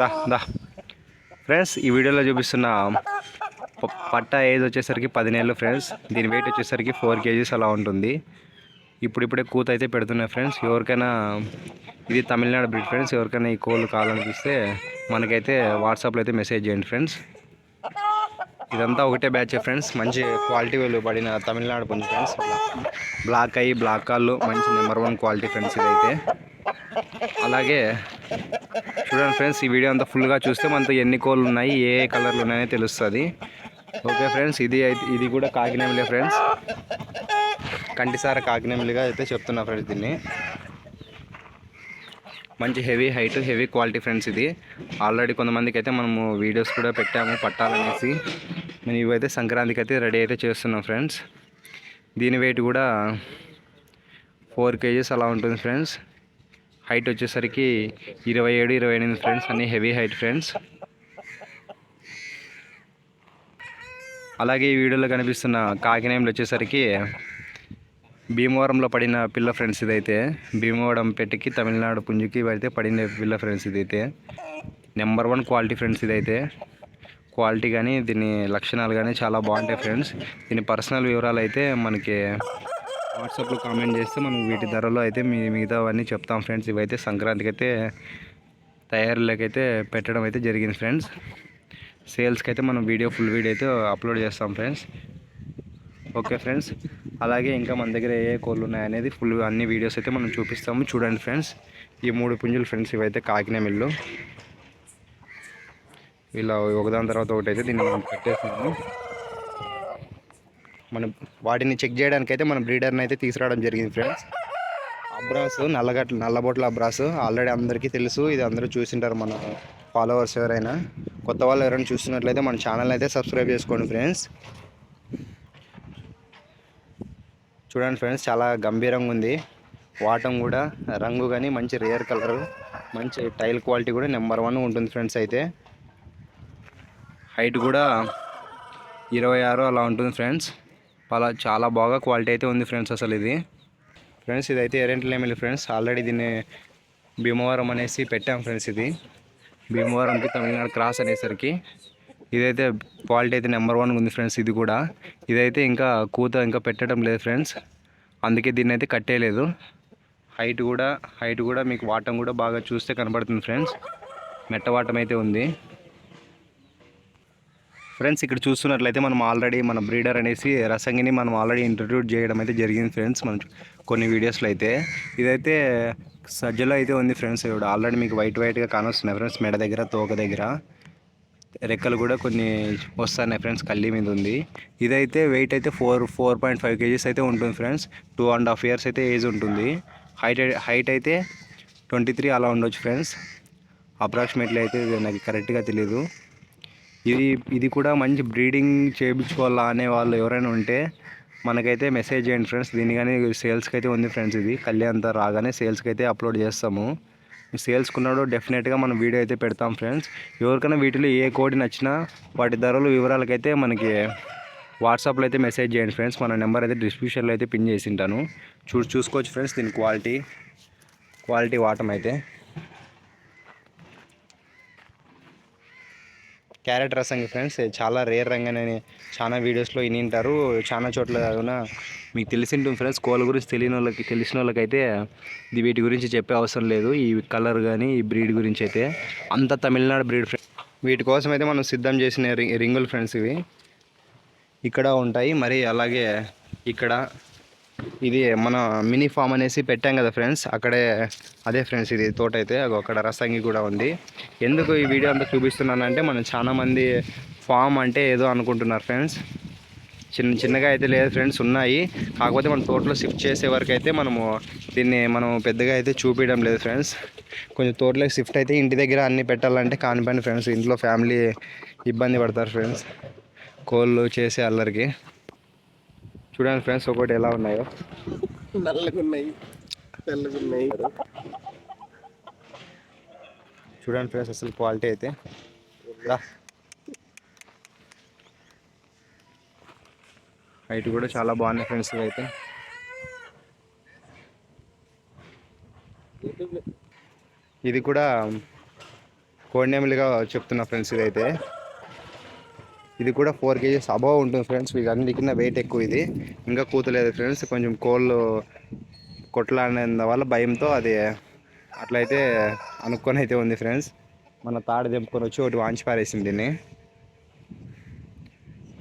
దా దా. Friends ఈ వీడియోలో చూపిస్తున్న పట్ట ఏజ్ వచ్చేసరికి పదినేళ్ళు ఫ్రెండ్స్ దీని వెయిట్ వచ్చేసరికి ఫోర్ కేజీస్ అలా ఉంటుంది. ఇప్పుడిప్పుడే కూత అయితే పెడుతున్నాయి ఫ్రెండ్స్ ఎవరికైనా ఇది తమిళనాడు బ్రిడ్ ఫ్రెండ్స్ ఎవరికైనా ఈ కోళ్ళు కావాలనిపిస్తే మనకైతే వాట్సాప్లో అయితే మెసేజ్ చేయండి ఫ్రెండ్స్ ఇదంతా ఒకటే బ్యాచ్ ఫ్రెండ్స్ మంచి క్వాలిటీ పడిన తమిళనాడు పుంజు ఫ్రెండ్స్ బ్లాక్ అయ్యి బ్లాక్ కాళ్ళు మంచి నెంబర్ వన్ క్వాలిటీ ఫ్రెండ్స్ ఇదైతే. అలాగే చూడండి ఫ్రెండ్స్ ఈ వీడియో అంతా ఫుల్గా చూస్తే మనతో ఎన్ని కోళ్ళు ఉన్నాయి ఏ ఏ కలర్లు ఉన్నాయో తెలుస్తుంది. ఓకే ఫ్రెండ్స్ ఇది అయితే ఇది కూడా కాకినేమిలే ఫ్రెండ్స్. కంటిసార కాకినేమిలిగా అయితే చెప్తున్నా ఫ్రెండ్స్ దీన్ని. మంచి heavy height heavy quality friends ఇది. ఆల్రెడీ కొంతమందికి అయితే మనము వీడియోస్ కూడా పెట్టాము పట్టాలనేసి. మేము ఇవైతే సంక్రాంతికి అయితే రెడీ అయితే చేస్తున్నాం ఫ్రెండ్స్. దీని వెయిట్ కూడా ఫోర్ కేజీస్ అలా ఉంటుంది ఫ్రెండ్స్. హైట్ వచ్చేసరికి ఇరవై ఏడు ఇరవై ఎనిమిది ఫ్రెండ్స్ అన్ని హెవీ హైట్ ఫ్రెండ్స్ అలాగే ఈ వీడియోలో కనిపిస్తున్న కాకినేములు వచ్చేసరికి భీమవరంలో పడిన పిల్ల ఫ్రెండ్స్ ఇదైతే. భీమవరం పెట్టికి తమిళనాడు పుంజుకి అయితే పడిన పిల్ల ఫ్రెండ్స్ ఇదైతే. నెంబర్ వన్ క్వాలిటీ ఫ్రెండ్స్ ఇదైతే. క్వాలిటీ కానీ దీని లక్షణాలు కానీ చాలా బాగుంటాయి ఫ్రెండ్స్ దీని పర్సనల్ వివరాలు అయితే మనకి వాట్సాప్లో కామెంట్ చేస్తే మనం వీటి ధరలో అయితే మీ మిగతావన్నీ చెప్తాం ఫ్రెండ్స్. ఇవైతే సంక్రాంతికి అయితే తయారీలోకి అయితే పెట్టడం అయితే జరిగింది ఫ్రెండ్స్. సేల్స్కి అయితే మనం వీడియో ఫుల్ వీడియో అయితే అప్లోడ్ చేస్తాం ఫ్రెండ్స్. Okay friends. అలాగే ఇంకా మన దగ్గర ఏ ఏ కోళ్ళు ఉన్నాయనేది ఫుల్ అన్ని వీడియోస్ అయితే మనం చూపిస్తాము. చూడండి ఫ్రెండ్స్. ఈ మూడు పుంజులు ఫ్రెండ్స్ ఇవైతే కాకినా మిల్లు. ఇలా ఒకదాని తర్వాత ఒకటి అయితే దీన్ని మనం పెట్టేస్తున్నాము. మనం వాటిని చెక్ చేయడానికి అయితే మన బ్రీడర్ని అయితే తీసుకురావడం జరిగింది ఫ్రెండ్స్. అబ్రాస్ నల్లగట్ల నల్లబొట్ల అబ్రాస్. ఆల్రెడీ అందరికీ తెలుసు ఇది అందరూ చూసింటారు మన ఫాలోవర్స్ ఎవరైనా. కొత్త వాళ్ళు ఎవరైనా చూస్తున్నట్లయితే మన ఛానల్ అయితే సబ్స్క్రైబ్ చేసుకోండి ఫ్రెండ్స్. చూడండి ఫ్రెండ్స్ చాలా గంభీరంగా ఉంది. వాటం కూడా రంగు కానీ మంచి రేర్ కలర్ మంచి టైల్ క్వాలిటీ కూడా నెంబర్ వన్ ఉంటుంది ఫ్రెండ్స్ అయితే. హైట్ కూడా ఇరవై ఆరు అలా ఉంటుంది ఫ్రెండ్స్. అలా చాలా బాగా క్వాలిటీ అయితే ఉంది ఫ్రెండ్స్ అసలు ఇది. ఫ్రెండ్స్ ఇదైతే ఎరెంట్ల ఎమ్మెల్యే ఫ్రెండ్స్. ఆల్రెడీ దీన్ని భీమవరం అనేసి పెట్టాం ఫ్రెండ్స్ ఇది. భీమవరంకి తమిళనాడు క్రాస్ అనేసరికి. ఇదైతే క్వాలిటీ అయితే నెంబర్ వన్ ఉంది ఫ్రెండ్స్ ఇది కూడా. ఇదైతే ఇంకా కూత ఇంకా పెట్టడం లేదు ఫ్రెండ్స్. అందుకే దీన్ని అయితే కట్టేయలేదు. హైట్ కూడా హైట్ కూడా మీకు వాటం కూడా బాగా చూస్తే కనబడుతుంది ఫ్రెండ్స్. మెట్ట వాటం అయితే ఉంది. ఫ్రెండ్స్ ఇక్కడ చూస్తున్నట్లయితే మనం ఆల్రెడీ మన బ్రీడర్ అనేసి రసంగిని మనం ఆల్రెడీ ఇంట్రడ్యూట్ చేయడం అయితే జరిగింది ఫ్రెండ్స్ మనం కొన్ని వీడియోస్లో అయితే. ఇదైతే సజ్జలో అయితే ఉంది ఫ్రెండ్స్ ఇప్పుడు ఆల్రెడీ మీకు వైట్ వైట్గా కానొస్తున్నాయి ఫ్రెండ్స్ మెడ దగ్గర తోక దగ్గర. రెక్కలు కూడా కొన్ని వస్తున్నాయి ఫ్రెండ్స్ కళ్ళీ మీద ఉంది. ఇదైతే వెయిట్ అయితే four four point five KGs అయితే ఉంటుంది friends two and half years అయితే ఏజ్ ఉంటుంది. హైట్ హైట్ అయితే ట్వంటీ త్రీ అలా ఉండొచ్చు ఫ్రెండ్స్. అప్రాక్సిమేట్లీ అయితే ఇది నాకు కరెక్ట్గా తెలీదు. ఇది ఇది కూడా మంచి బ్రీడింగ్ చేయించుకోవాలా అనే వాళ్ళు ఎవరైనా ఉంటే మనకైతే మెసేజ్ చేయండి ఫ్రెండ్స్ దీని కానీ సేల్స్కి అయితే ఉంది ఫ్రెండ్స్ ఇది. కళ్యాణ్ అంతా రాగానే సేల్స్కి అయితే అప్లోడ్ చేస్తాము. సేల్స్కి ఉన్నాడు డెఫినెట్గా మనం వీడియో అయితే పెడతాం ఫ్రెండ్స్ ఎవరికైనా వీటిలో ఏ కోడి నచ్చినా వాటి ధరలు వివరాలకైతే మనకి వాట్సాప్లో అయితే మెసేజ్ చేయండి ఫ్రెండ్స్ మన నెంబర్ అయితే డిస్క్రిప్షన్లో అయితే పిన్ చేసి ఉంటాను. చూ చూసుకోవచ్చు ఫ్రెండ్స్ దీని క్వాలిటీ క్వాలిటీ వాటం అయితే. క్యారెట్ రసంగి ఫ్రెండ్స్. చాలా రేర్ రంగానే చాలా వీడియోస్లో వినింటారు. చాలా చోట్ల కాకుండా మీకు తెలిసింటుంది ఫ్రెండ్స్ కోళ్ళ గురించి తెలియని వాళ్ళకి తెలిసిన వాళ్ళకైతే ఇది వీటి గురించి చెప్పే అవసరం లేదు. ఈ కలర్ కానీ ఈ బ్రీడ్ గురించి అయితే. అంత తమిళనాడు బ్రీడ్ ఫ్రెండ్స్. వీటి కోసం అయితే మనం సిద్ధం చేసిన రింగులు ఫ్రెండ్స్ ఇవి. ఇక్కడ ఉంటాయి. మరి అలాగే ఇక్కడ ఇది మన మినీ ఫామ్ అనేసి పెట్టాం కదా ఫ్రెండ్స్. అక్కడే అదే ఫ్రెండ్స్ ఇది తోట అయితే అగో అక్కడ రసంగి కూడా ఉంది. ఎందుకు ఈ వీడియో అంతా చూపిస్తున్నానంటే మనం చాలామంది ఫామ్ అంటే ఏదో అనుకుంటున్నారు ఫ్రెండ్స్. చిన్న చిన్నగా అయితే లేదు ఫ్రెండ్స్ ఉన్నాయి. కాకపోతే మన తోటలో షిఫ్ట్ చేసే వరకు అయితే మనము దీన్ని మనం పెద్దగా అయితే చూపించడం లేదు ఫ్రెండ్స్. కొంచెం తోటలోకి షిఫ్ట్ అయితే ఇంటి దగ్గర అన్ని పెట్టాలంటే కానిపోయిన ఫ్రెండ్స్. ఇంట్లో ఫ్యామిలీ ఇబ్బంది పడతారు ఫ్రెండ్స్. కోళ్ళు చేసే అల్లరికి. చూడండి ఫ్రెండ్స్ ఒకటి ఎలా ఉన్నాయో. నల్లగున్నాయి తెల్లగున్నాయి. చూడండి ఫ్రెండ్స్ అసలు క్వాలిటీ అయితే. హైట్ కూడా చాలా బాగున్నాయి ఫ్రెండ్స్ అయితే ఇది కూడా కోడినెమిలిగా చెప్తున్నా ఫ్రెండ్స్ ఇదైతే. ఇది కూడా ఫోర్ కేజీస్ అబవ్ ఉంటుంది ఫ్రెండ్స్ వీటన్నిటి కింద వెయిట్ ఎక్కువ ఇది. ఇంకా కూతలేదు ఫ్రెండ్స్ కొంచెం కోళ్ళు కొట్లాడిన వల్ల భయంతో అది అట్లయితే అనుకొని అయితే ఉంది ఫ్రెండ్స్ మన తాడు తెంపుకొని వచ్చి ఒకటి వాంచి పారేసింది దీన్ని.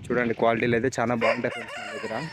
చూడండి క్వాలిటీలు అయితే చాలా బాగుంటాయి ఫ్రెండ్స్ మన దగ్గర.